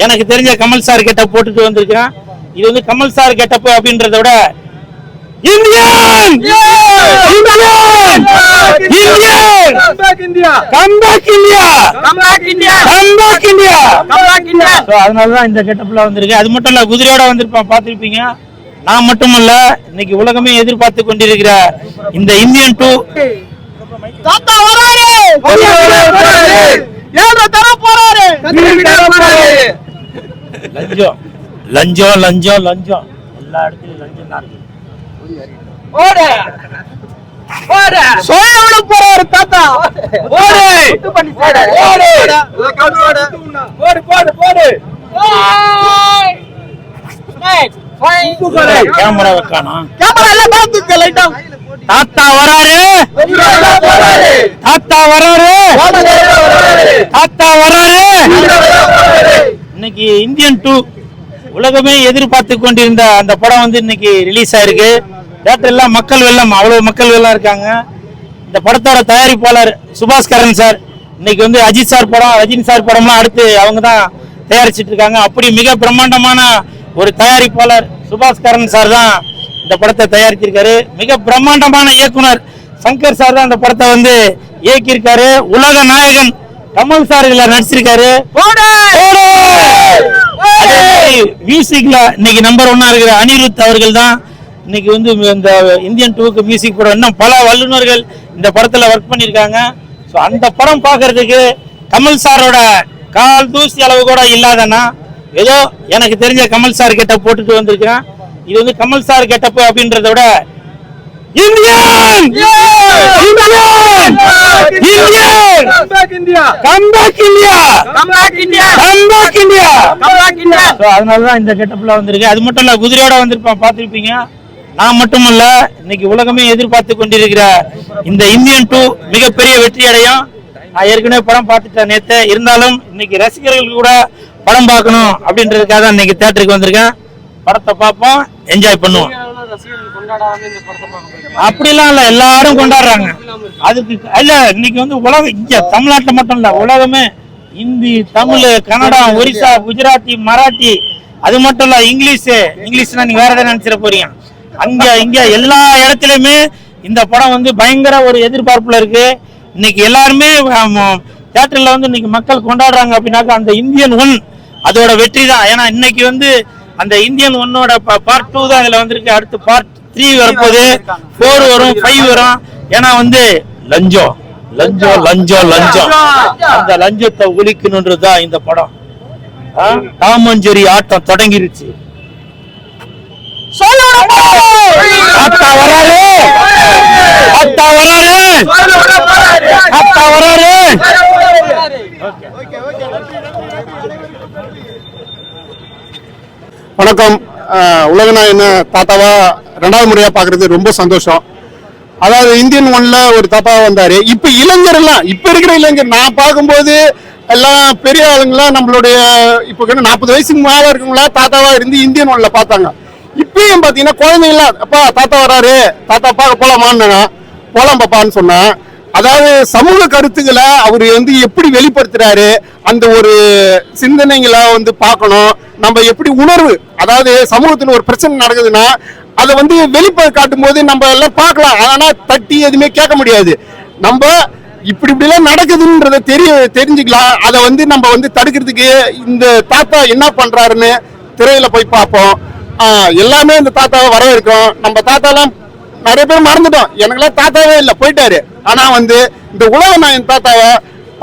எனக்கு தெரிஞ்ச Kamal sir getup போட்டுட்டு வந்திருக்கிறேன். இது வந்து கமல் சார் கெட்டப் அப்படின்றத விட Indian! Indian! Indian! India comeback India comeback India comeback India comeback India so அதனால தான் இந்த கெட்டப்ல வந்திருக்கு அது மட்டும் இல்ல குதிரையோட வந்திருப்பான் பார்த்திருப்பீங்க? நான் மட்டுமல்ல இன்னைக்கு உலகமே எதிர்பார்த்து கொண்டிருக்கிற இந்த இந்தியன் டூ. தாத்தா வராரு! ஏழு தர போறாரு! லஞ்சம். லஞ்சம் லஞ்சம் லஞ்சம். எல்லா இடத்துலயும் லஞ்சம் தான் இருக்கு. ஓடு. ஓடு. சோழ போறாரு தாத்தா? ஓடு. ஓடு. ஓடு. போடு போடு போடு. கேமரா வைக்கானா? கேமரா எல்லாம் பாத்துக்க லைட்டா. தாத்தா வராரு. தாத்தா வராரு தாத்தா வராரு இன்னைக்கு இந்தியன் டூ உலகமே எதிர்பார்த்து கொண்டிருந்த அந்த படம் வந்து இன்னைக்கு ரிலீஸ் ஆயிருக்கு. தேட்டர்ல மக்கள் வெள்ளம் அவ்வளவு மக்கள் வெள்ளம் இருக்காங்க. இந்த படத்தோட தயாரிப்பாளர் சுபாஷ் கரன் சார் இன்னைக்கு வந்து அஜித் சார் படம் ரஜினி சார் படம்லாம் அடுத்து அவங்க தான் தயாரிச்சிட்டு இருக்காங்க. அப்படி மிக பிரம்மாண்டமான ஒரு தயாரிப்பாளர் சுபாஷ் கரன் சார் தான் இந்த படத்தை தயாரிச்சிருக்காரு. மிக பிரம்மாண்டமான இயக்குனர் சங்கர் சார் தான் இந்த படத்தை வந்து இயக்கியிருக்காரு. உலக நாயகன் கமல் சார் இதுல நடிச்சிருக்காரு. மியூசிக்ல இன்னைக்கு நம்பர் ஒன்னா இருக்கிற அனிருத் அவர்கள் தான் இன்னைக்கு வந்து இந்த இந்தியன் டூக்கு மியூசிக் போட இன்னும் பல வல்லுநர்கள் இந்த படத்துல ஒர்க் பண்ணியிருக்காங்க. ஸோ அந்த படம் பார்க்கிறதுக்கு கமல் சாரோட கால் தூசி அளவு கூட இல்லாதனா ஏதோ எனக்கு தெரிஞ்ச கமல் சார் கெட்டப் போட்டுட்டு வந்திருக்கிறேன். இது வந்து கமல் சார் கெட்டப் அப்படின்றத விட Indian! Indian! India comeback India comeback India அதனால தான் இந்த கெட்டப்ல வந்திருக்கு அது மட்டும் இல்ல குதிரையோட வந்திருப்பான். பார்த்திருப்பீங்க? நான் மட்டுமல்ல இன்னைக்கு உலகமே எதிர்பார்த்து கொண்டிருக்கிற இந்த இந்தியன் டூ மிகப்பெரிய வெற்றி அடையும் நான் ஏற்கனவே படம் பார்த்துட்டேன் நேத்து. இருந்தாலும் இன்னைக்கு ரசிகர்கள் கூட படம் பார்க்கணும் அப்படின்றதுக்காக தான் இன்னைக்கு தேட்டருக்கு வந்திருக்கேன். படத்தை பார்ப்போம் என்ஜாய் பண்ணுவோம். அப்படிலாம் இல்ல எல்லாரும் கொண்டாடுறாங்க. அதுக்கு இல்ல இன்னைக்கு வந்து உலகம் இங்க தமிழ்நாட்டுல மட்டும் இல்ல உலகமே இந்தி தமிழ் கன்னடா ஒரிசா குஜராத்தி மராட்டி அது மட்டும் இல்ல இங்கிலீஷ் இங்கிலீஷ்னா நீங்க வேற எதாவது நினைச்சிட போறீங்க? அங்க இங்க எல்லா இடத்துலயுமே இந்த படம் வந்து பயங்கர ஒரு எதிர்பார்ப்புல இருக்கு. இன்னைக்கு எல்லாருமே தியேட்டர்ல வந்து இன்னைக்கு மக்கள் கொண்டாடுறாங்க அப்படின்னாக்கா அந்த இந்தியன் ஒன் அதோட வெற்றி தான். ஏன்னா இன்னைக்கு வந்து அந்த இந்தியன் ஒன்னோட பார்ட் டூ தான் இதுல வந்திருக்கு. அடுத்து பார்ட் த்ரீ வரப்போகுது. ஃபோர் வரும் ஃபைவ் வரும். ஏன்னா வந்து லஞ்சம். லஞ்சம் லஞ்சம். லஞ்சம் அந்த லஞ்சத்தை ஒழிக்கணுன்றது தான் இந்த படம். ஆ? டாமஞ்சேரி ஆட்டம் தொடங்கிருச்சு. வணக்கம். அஹ் உலகநாயகன் தாத்தாவா? ரெண்டாவது முறையா பாக்குறது ரொம்ப சந்தோஷம். அதாவது இந்தியன் ஒன்ல ஒரு தப்பா வந்தாரு. இப்ப இளைஞர் எல்லாம் இப்ப இருக்கிற இளைஞர் நான் பார்க்கும்போது எல்லாம் பெரிய ஆளுங்களாம் நம்மளுடைய இப்போ நாற்பது வயசுக்கு மேல இருக்கவங்களா தாத்தாவா இருந்து இந்தியன் ஒன்ல பார்த்தாங்க. இப்பயும் பாத்தீங்கன்னா குழந்தைங்களாம் அப்பா தாத்தா வராரு. தாத்தா பார்க்க போலாமான்னாங்க. போலாம் பாப்பான்னு சொன்னேன். அதாவது சமூக கருத்துக்களை அவர் வந்து எப்படி வெளிப்படுத்துறாரு அந்த ஒரு சிந்தனைகளை வந்து பார்க்கணும். நம்ம எப்படி உணர்வு அதாவது சமூகத்தில் ஒரு பிரச்சனை நடக்குதுன்னா அதை வந்து வெளிப்ப காட்டும் போது நம்ம எல்லாம் பார்க்கலாம். ஆனால் தட்டி எதுவுமே கேட்க முடியாது. நம்ம இப்படி இப்படிலாம் நடக்குதுன்றத தெரிய தெரிஞ்சுக்கலாம். அதை வந்து நம்ம வந்து தடுக்கிறதுக்கு இந்த தாத்தா என்ன பண்றாருன்னு திரையில போய் பார்ப்போம். எல்லாமே இந்த தாத்தாவை வரவேற்கும் நம்ம தாத்தாலாம் நிறைய பேர் மறந்துட்டோம். எனக்கெல்லாம் தாத்தாவே இல்லை போயிட்டாரு. ஆனால் வந்து இந்த உலக நாயன் தாத்தாவை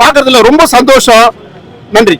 பார்க்கறதுல ரொம்ப சந்தோஷம். நன்றி.